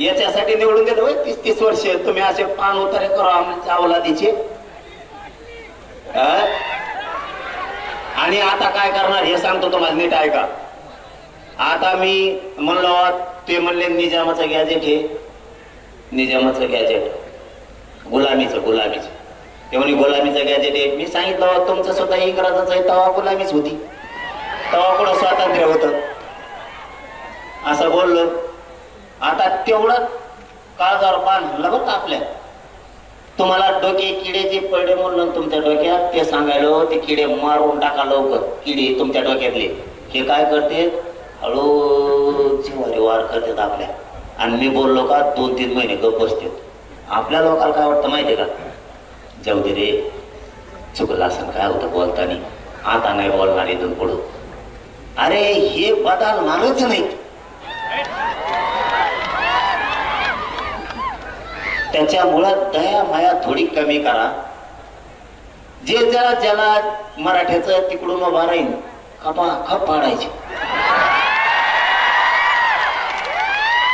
याच्यासाठी निवडून देत होय. तीस तीस वर्ष तुम्ही असे पान उतारे करा आमच्या अवलादीचे. आणि आता काय करणार हे सांगतो तुम्हाला नीट ऐका. आता मी म्हणलो ते म्हणले निजामाचं गॅजेट हे निजामाचं गॅजेट गुलामीचं गुलामीचं. ते म्हणे गुलामीचं गॅजेट आहे. मी सांगितलं तुमचं स्वतः इंग्रजाचं आहे तवा गुलामीच होती. तवा कुठं स्वातंत्र्य होतं? असं बोललो. आता तेवढं काळजावर पान लगत का आपल्या. तुम्हाला डोके किडे जे पडले म्हणून तुमच्या डोक्यात ते सांगायलो हो, ते किडे मारून टाका लवकर. किडे तुमच्या डोक्यातले. हे काय करते? हळू जिवारी वार करतात आपल्या. आणि मी बोललो का दोन तीन महिने गप बसतात. आपल्या लोकांना काय वाटतं माहिती का? जाऊ दे रे. चुकलं असं काय होतं बोलताना? आता नाही बोलणार इथून पुढं. अरे हे बदलणारच नाही त्याच्यामुळं दया माया थोडी कमी करा. जे ज्याला ज्याला मराठ्याचं तिकडून उभा राहील खपा खप पाडायचे.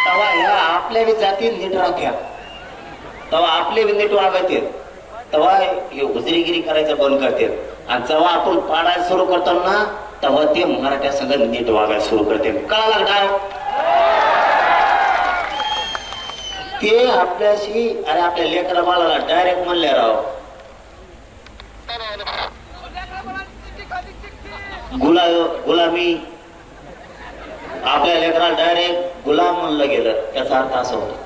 तवा ह्या आपल्या बी जाती नीट राख्या. तेव्हा आपले बी नीट वागायचे तेव्हा हे उजरीगिरी करायचं बंद करते आणि जेव्हा आपण पाडायला सुरू करतो ना तेव्हा ते मराठ्या संघ नीट वागायला सुरू करते कळाला डाव ते आपल्याशी अरे आपल्या लेकरा बाळाला डायरेक्ट म्हणले राव. गुला गुलामी. आपल्या लेकराला डायरेक्ट गुलाम म्हणलं गेलं. त्याचा अर्थ असं होतो.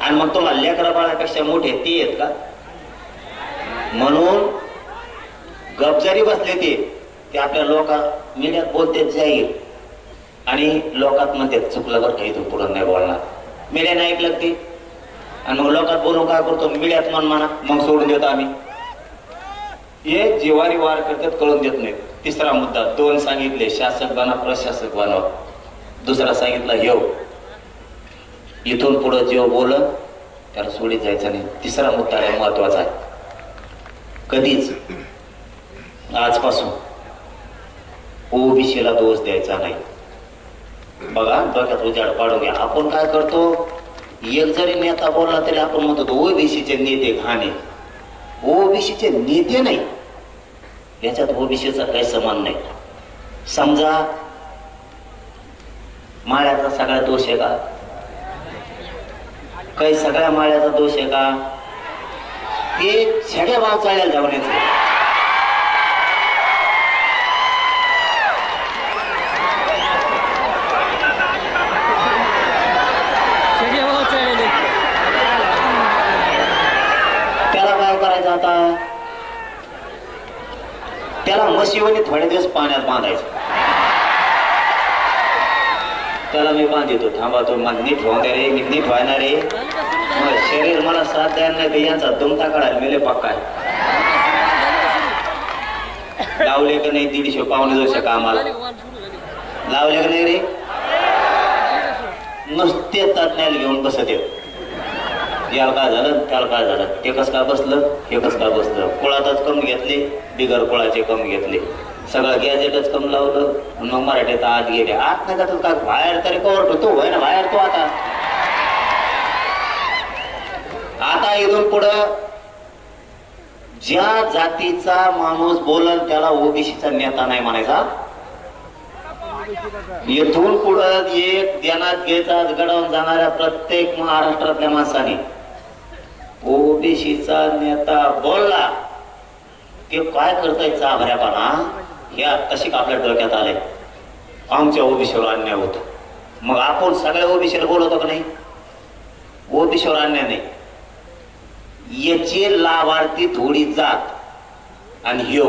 आणि मग तुम्हाला लेकरा बाळापेक्षा मोठे ते आहेत का? म्हणून गपजारी बसले ते ते आपल्या लोक मीडियात बोलते जाईल. आणि लोकात म्हणते चुकलं बरं काही तू पुढं नाही बोलणार. मीडियाने ऐकलं ते? आणि मग लोकात बोलून काय करतो? मिळ्यात मन म्हणा मग सोडून देतो आम्ही. हे जिवारी वार करतात कळून देत नाहीत. तिसरा मुद्दा दोन सांगितले शासक बना प्रशासक बनव दुसरा सांगितला येऊ इथून पुढं जेव बोल त्याला सोडीत जायचं नाही. तिसरा मुद्दा आहे महत्त्वाचा आहे. कधीच आजपासून ओबीसीला दोष द्यायचा नाही. बघा डोक्यात उजाड पाडून घ्या. आपण काय करतो? एक जरी नेता बोलला तरी आपण म्हणतो ओबीसीचे नेते घाणे. ओबीसीचे नेते नाही. याच्यात ओबीसीचा काही समान नाही. समजा माळ्याचा सगळा दोष आहे का? काही सगळ्या माळ्याचा दोष आहे का? ते छड्या भाव चालेल जावण्याचे त्याला काय करायचं आता त्याला म्हशीवणी थोडे दिवस पाण्यात बांधायचं. त्याला मी बांधितो. थांबा तो मग नीट होणार रे मी नीट व्हायणार रे. मग शरीर मला साथ द्यायला नाही यांचा दुमता काढायला मेले पक्का लावले का नाही दीडशे पावणे दोनशे कामाला लावले का नाही रे? नुसते तज्ञाला घेऊन बसत येऊ याला काय झालं? त्याला काय झालं? ते कसं काय बसलं? हे कसं काय बसलं? कुळातच कम घेतले बिगर कुळाचे कम घेतले. सगळं गॅजेटच कम लावलं. मग मराठीत आत गेले. आत नाही जातात काय बाहेर तरी कवर तो होय ना बाहेर तो आता. आता इथून पुढं ज्या जातीचा माणूस बोलल त्याला ओबीसीचा नेता नाही म्हणायचा. इथून पुढं एक ध्यानात घ्यायचा घडवून जाणाऱ्या प्रत्येक महाराष्ट्रातल्या माणसाने ओबीसीचा नेता बोलला ते काय करताय चाभऱ्यापणा हे तशी आपल्या डोक्यात आले आमच्या ओबीसीवर अन्याय होतो. मग आपण सगळ्या ओबीसीला बोलवतो का नाही? ओबीसीवर अन्याय नाही. याचे लाभार्थी थोडी जात आणि यो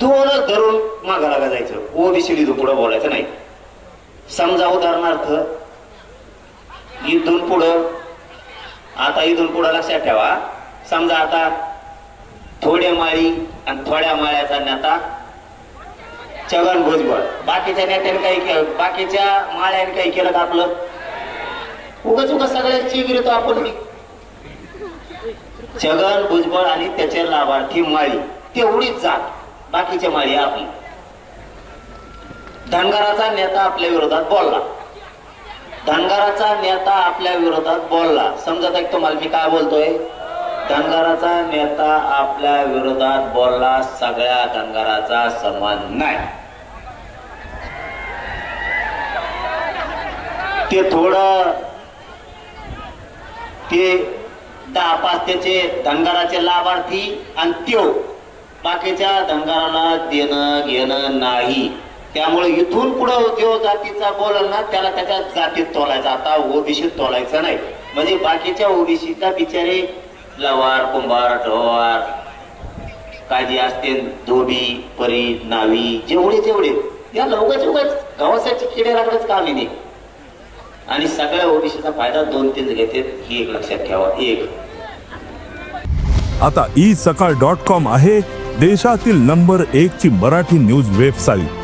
दोनच धरून मागा जायचं? ओबीसी पुढं बोलायचं नाही. समजा उदाहरणार्थ इथून पुढं आता इथून पुढं लक्षात ठेवा. समजा आता थोड्या माळी आणि थोड्या माळ्याचा नेता छगन भुजबळ. बाकीच्या नेत्याने काही केलं बाकीच्या माळ्याने काही केलं का आपलं? उगच उगाच सगळ्या चिगिरीतो आपण. छगन भुजबळ आणि त्याचे लाभार्थी माळी. तेवढीच जात. बाकीच्या माळी आपली. धनगराचा नेता आपल्या विरोधात बोलला. धनगाराचा नेता आपल्या विरोधात बोलला. समजत आहे तुम्हाला? मी काय बोलतोय? धनगाराचा नेता आपल्या विरोधात बोलला. सगळ्या धनगाराचा समान नाही. ते थोडं ते दहा पाच त्याचे धनगाराचे लाभार्थी आणि त्यो बाकीच्या धनगाराला देणं घेणं नाही. त्यामुळे इथून पुढं जो जातीचा बोलल ना त्याला त्याच्या जातीत तोलायचा. आता ओबीसीत तोलायचं नाही. म्हणजे बाकीच्या ओबीसीचा बिचारे लवार कुंभार ढोवार काजी असते धोबी परी नावी जेवढे जेवढे या लवकरच उगाच गावासाठी किडे लागणंच काम नाही आणि सगळ्या ओबीसीचा फायदा दोन तीन घेते. ही एक लक्षात ठेवा. एक. आता ई सकाळ डॉट कॉम आहे देशातील नंबर एक ची मराठी न्यूज वेबसाईट.